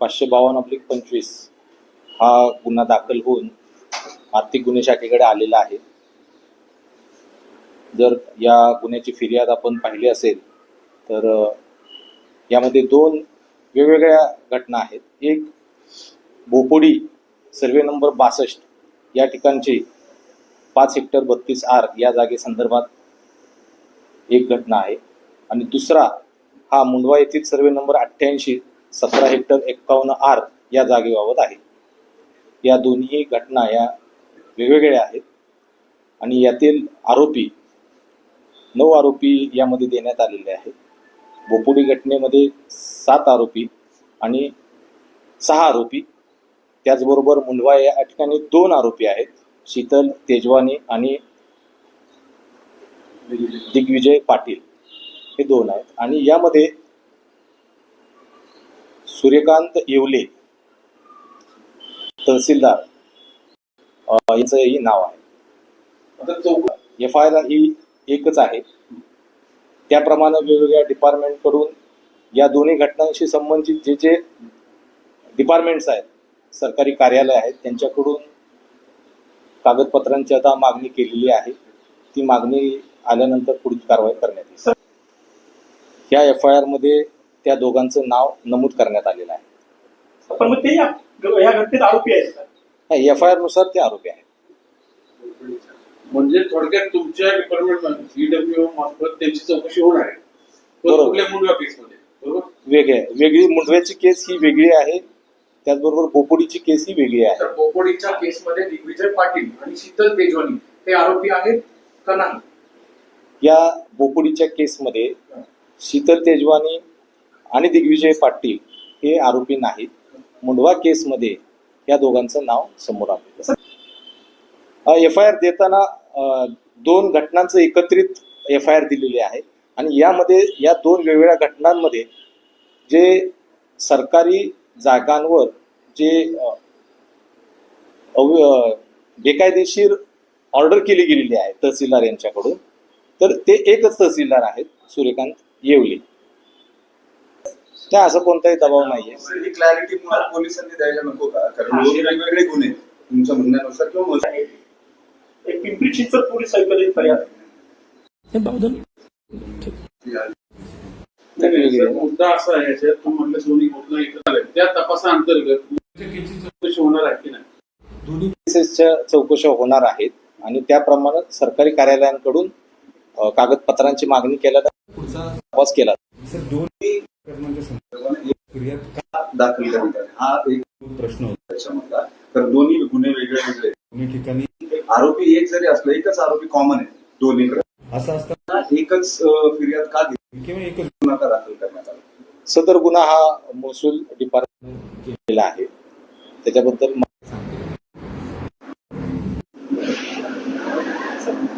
पाचशे बावन्न अब्लिक पंचवीस हा गुन्हा दाखल होऊन आर्थिक गुन्हे शाखेकडे आलेला आहे. जर या गुन्ह्याची फिर्याद आपण पाहिली असेल तर यामध्ये दोन वेगवेगळ्या घटना आहेत. एक बोपोडी सर्वे नंबर बासष्ट या ठिकाणची पाच हेक्टर बत्तीस आर या जागेसंदर्भात एक घटना आहे. आणि दुसरा हा मुंडवा येथील सर्वे नंबर अठ्ठ्याऐंशी सतरा हेक्टर एक्कावन्न आर या जागेबाबत आहे. या दोन्ही घटना या वेगवेगळ्या आहेत. आणि यातील आरोपी नऊ आरोपी यामध्ये देण्यात आलेले आहेत. बोपोडी घटनेमध्ये सात आरोपी आणि सहा आरोपी. त्याचबरोबर मुंडवा या ठिकाणी दोन आरोपी आहेत. शीतल तेजवानी आणि दिग्विजय पाटील. हे दोन आहेत. आणि यामध्ये सूर्यकांत येवले तहसीलदार. अ, यांचंही नाव आहे. एफ आय आर ही एकच आहे. त्याप्रमाणे वेगवेगळ्या डिपार्टमेंटकडून या दोन्ही घटनांशी संबंधित जे जे डिपार्टमेंट्स आहेत सरकारी कार्यालय आहेत त्यांच्याकडून कागदपत्रांची आता मागणी केलेली आहे. ती मागणी आल्यानंतर पुढील कारवाई करण्यात येईल. या एफ आय आरमध्ये त्या दोघांचं नाव नमूद करण्यात आलेलं आहे. पण मग ते या या घटनेत आरोपी आहेत का? एफ आय आरनुसार ते आरोपी आहेत. म्हणजे थोडक्यात तुमच्या डिपार्टमेंट ईडब्ल्यू मार्फत त्यांची चौकशी होणार आहे. पण बरोबर. कुठल्या मुंडवा केसमध्ये? बरोबर? वेगळे वेगळी मुंडव्याची केस ही वेगळी आहे. त्याचबरोबर बोपोडीची केस ही वेगळी आहे. तर बोपोडीच्या केसमध्ये दिग्विजय पाटील आणि शीतल तेजवानी हे आरोपी आहेत का नाही? या बोपोडीच्या केसमध्ये शीतल तेजवानी आणि दिग्विजय पाटील हे आरोपी नाहीत. मुंडवा केसमध्ये या दोघांचं नाव समोर आलं एफ आय आर देताना दोन घटनांचं एकत्रित एफ आय आर दिलेली आहे. आणि यामध्ये या दोन वेगवेगळ्या घटनांमध्ये जे सरकारी जागांवर जे अव- बेकायदेशीर ऑर्डर केली गेलेली आहे तहसीलदार यांच्याकडून तर ते एकच तहसीलदार आहेत सूर्यकांत येवले. त्या असं कोणताही दबाव नाहीये. ही क्लॅरिटी मुळात पोलिसांनी द्यायला नको का? कारण दोन वेगवेगळे गुन्हे तुमच्या म्हणण्यानुसार किंवा मग एक पिंपरी चिंचवड पोलीस आयुक्तालय फर्याद हे बावधन. नाही, सर, मुद्दा असा आहे याच्यात तुम्ही म्हटलं दोन्ही घटना एकत्र आल्या त्या तपासाअंतर्गत केसची चौकशी होणार आहे की नाही? दोन्ही केसेसच्या चौकशा होणार आहेत आणि त्याप्रमाणे सरकारी कार्यालयांकडून अ, कागदपत्रांची मागणी केल्यानंतर पुढचा तपास केला. सर दोन्ही का दाखल करण्यात आले? हा एक प्रश्न होता. त्याच्यामधला. तर दोन्ही गुन्हे वेगळे वेगळे. दोन्ही ठिकाणी आरोपी एक जरी असला एकच आरोपी कॉमन आहे दोन्हीकडे. असं असताना एकच फिर्याद का दिली? किंवा एकच गुन्हा का दाखल करण्यात आला? सदर गुन्हा हा महसूल डिपार्टमेंट केलेला आहे. त्याच्याबद्दल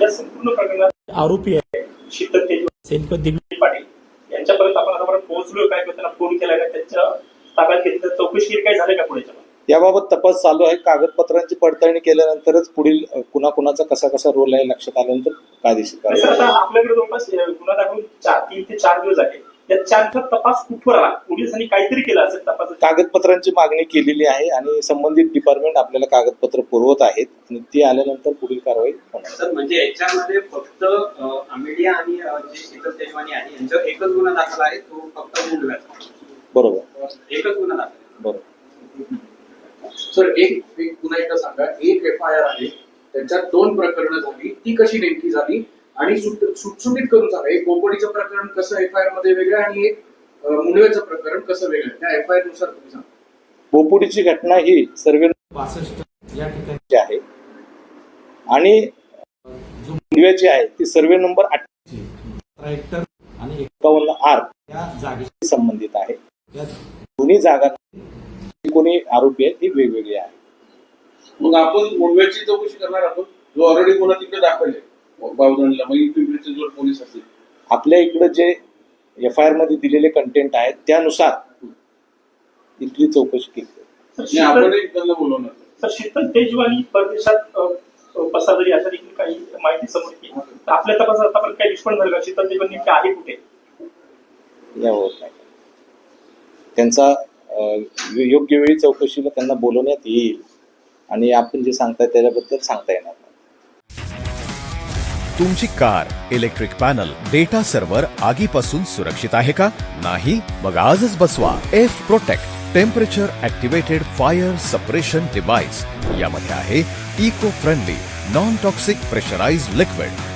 या संपूर्ण प्रकरणात आरोपी आहे शीतल तेजवानी सेनपत दिग्विजय पाटील. यांच्यापर्यंत आपण आतापर्यंत पोहोचलोय काय किंवा त्यांना फोन केलाय का? त्यांच्या ताब्यात घेतलं चौकशी काय झालं का पुढे याबाबत तपास चालू आहे. कागदपत्रांची पडताळणी केल्यानंतरच पुढील अ, कुणाकुणाचा कसा कसा रोल आहे लक्षात आल्यानंतर कायदेशीर आपल्याकडे जवळपास गुन्हा दाखल चार तीन ते चार दिवस आहे या चार दिवसात तपास कुठवर आला पोलिसांनी काहीतरी केलं असेल तपास कागदपत्रांची मागणी केलेली आहे आणि संबंधित डिपार्टमेंट आपल्याला कागदपत्र पुरवत आहेत आणि ती आल्यानंतर पुढील कारवाई होणार. सर म्हणजे याच्यामध्ये फक्त अ, अमेडिया आणि अ, जे शीतल तेजवानी आहे यांच्यावर एकच गुन्हा दाखल आहे तो बरोबर. एकच गुन्हा दाखल. बरोबर. सर एक एक पुन्हा एकदा सांगा. एक एफ आय आर आहे. त्याच्यात दोन प्रकरणं झाली. ती कशी नेमकी झाली? आणि सुट- सुटसुटीत करून सांगा. एक बोपोडीचं प्रकरण कसं एफ आय आरमध्ये वेगळं आणि एक अं, मुंडव्याचं प्रकरण कसं वेगळं? त्या एफ आय आरनुसार तुम्ही सांगा. बोपुडीची घटना ही सर्वे बासष्ट या ठिकाणी आहे. आणि जो मुंडव्याची आहे ती सर्वे नंबर हेक्टर आणि एकावन्न आर. जागेशी संबंधित आहे. या दोन्ही जागा जे कोणी आरोपी आहेत ती वेगवेगळी आहे. मग आपण मुंडव्याची चौकशी करणार आहोत. जो ऑलरेडी गुन्हा तिकडे दाखल आहे बावधनला मग पिंपरी चिंचवड पोलीस असतील आपल्या इकडे जे एफ आय आरमध्ये दिलेले कंटेंट आहेत त्यानुसार इथली चौकशी केली आपणही त्यांना बोलवणार सर शीतल तेजवानी परदेशात पसारली अशा देखील काही माहिती समोर आपल्या तपासात आतापर्यंत काही निष्पन्न झालं का शीतल तेजवानी आहे कुठे? यावर काय त्यांचा योग्य वेळी चौकशीला त्यांना बोलवण्यात येईल आणि आपण जे सांगताय त्याच्याबद्दल सांगता येणार तुमची car electric panel data server आगीपासून सुरक्षित आहे का? नाही? मग आजच बसवा. F protect temperature activated fire suppression device यामध्ये आहे eco friendly non toxic pressurise liquid